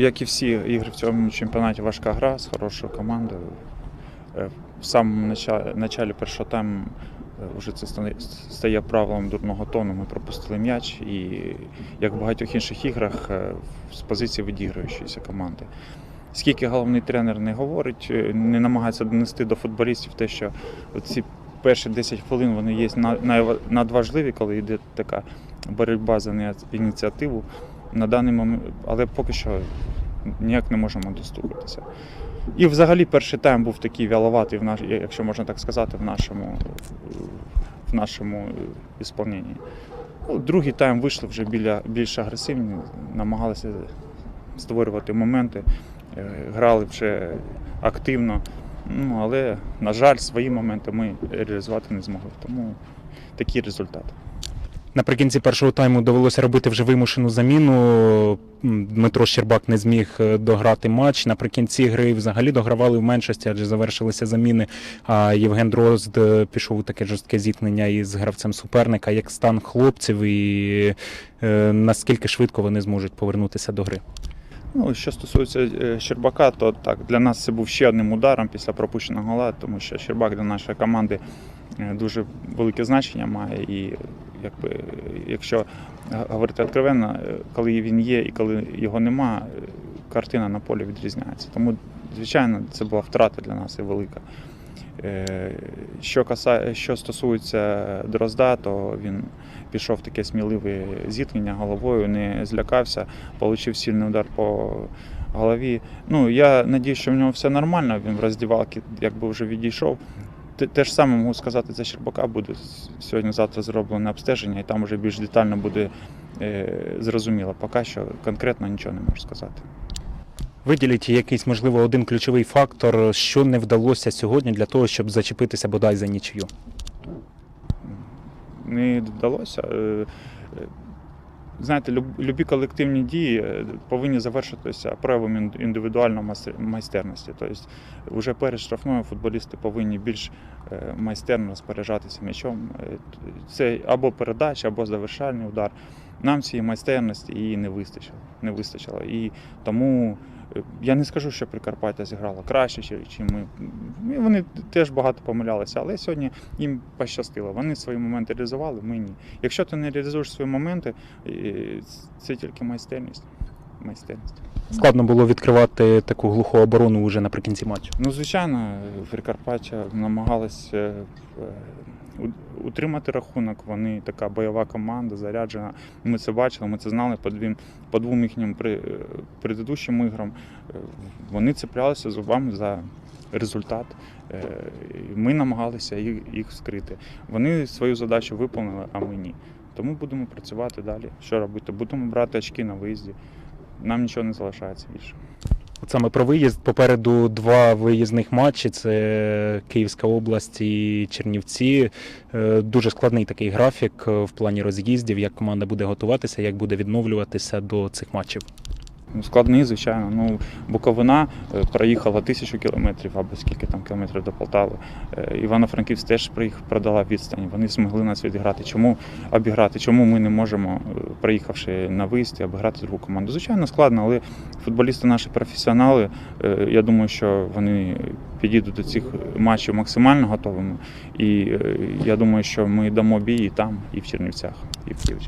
як і всі ігри в цьому чемпіонаті, важка гра з хорошою командою. Е, В самому началі першого тайму е, вже це стає правилом дурного тону. Ми пропустили м'яч і, як в багатьох інших іграх, е, з позиції відіграючоїся команди. Скільки головний тренер не говорить, не намагається донести до футболістів те, що ці перші 10 хвилин вони є надважливі, коли йде така боротьба за ініці- ініціативу. На даний момент, але поки що ніяк не можемо достукатися. І взагалі перший тайм був такий вяловатий, в наш, якщо можна так сказати, в нашому, в нашому ісполненні. Ну, другий тайм вийшли вже біля, більш агресивні, намагалися створювати моменти, е, грали вже активно. Ну, але, на жаль, свої моменти ми реалізувати не змогли. Тому такий результат. Наприкінці першого тайму довелося робити вже вимушену заміну. Дмитро Щербак не зміг е, дограти матч. Наприкінці гри взагалі догравали в меншості, адже завершилися заміни. А Євген Дрозд е, пішов у таке жорстке зіткнення із гравцем суперника. Як стан хлопців і е, наскільки швидко вони зможуть повернутися до гри? Ну, що стосується Щербака, то так, для нас це був ще одним ударом після пропущеного гола, тому що Щербак для нашої команди дуже велике значення має. І якби, якщо говорити відкровенно, е, коли він є і коли його нема, е, картина на полі відрізняється. Тому, звичайно, це була втрата для нас і велика. Е, Що, каса... що стосується Дрозда, то він пішов в таке сміливе зіткнення головою, не злякався, отримав сильний удар по голові. Ну, я надію, що в нього все нормально, він в роздівалці якби вже відійшов. Те, ж саме можу сказати за Щербака буде сьогодні-завтра зроблене обстеження, і там вже більш детально буде е, зрозуміло. Поки що конкретно нічого не можу сказати. Виділіть якийсь, можливо, один ключовий фактор, що не вдалося сьогодні для того, щоб зачепитися бодай за нічию. не вдалося. Знаєте, любі колективні дії е, повинні завершитися проявом індивідуальної майстер- майстерності. Тобто, вже перед штрафною футболісти повинні більш е, майстерно розпоряджатися м'ячом. Е, Це або передача, або завершальний удар. Нам цієї майстерності її не вистачило. Не вистачило. І тому е, я не скажу, що Прикарпаття зіграла краще, чи, чи ми. Вони теж багато помилялися, але сьогодні їм пощастило. Вони свої моменти реалізували, ми ні. Якщо ти не реалізуєш свої моменти, е, це тільки майстерність. майстерність. Складно було відкривати таку глуху оборону вже наприкінці матчу. Ну, звичайно, Прикарпаття намагалась е, утримати рахунок. Вони така бойова команда, заряджена. Ми це бачили, ми це знали по двім, по двом їхнім при, е, предыдущим іграм. Е, Вони цеплялися зубами за результат. Е, Ми намагалися їх, їх скрити. Вони свою задачу виконали, а ми ні. Тому будемо працювати далі. Що робити? Будемо брати очки на виїзді. Нам нічого не залишається більше. От саме про виїзд попереду два виїзних матчі: це Київська область і Чернівці. Е, Дуже складний такий графік е, в плані роз'їздів, як команда буде готуватися, як буде відновлюватися до цих матчів. Складний, звичайно. Ну, Буковина е, проїхала тисячу кілометрів або скільки там кілометрів до Полтави. Е, Івано-Франківськ теж приїхав, продала відстань. Вони змогли нас відіграти. Чому обіграти? Чому ми не можемо, е, приїхавши на виїзд, і обіграти другу команду? Звичайно, складно, але футболісти наші професіонали. Я думаю, що вони підійдуть до цих матчів максимально готовими. І я думаю, що ми дамо бій і там, і в Чернівцях, і в Києві.